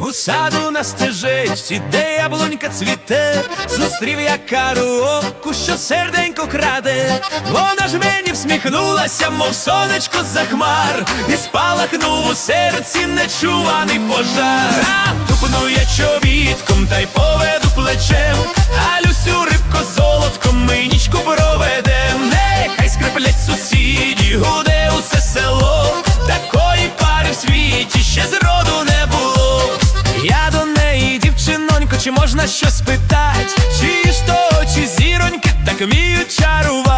У саду на стежечці, де яблунька цвіте, зустрів я кару оку, що серденько краде. Вона ж мені всміхнулася, мов сонечко за хмар, і спалахнув у серці нечуваний пожар. Тупну я чобітком та й поведу плечем, а Люсю рибко золотком ми нічку чи можна щось питать? Чи ж то очі зіроньки так вміють чарувать?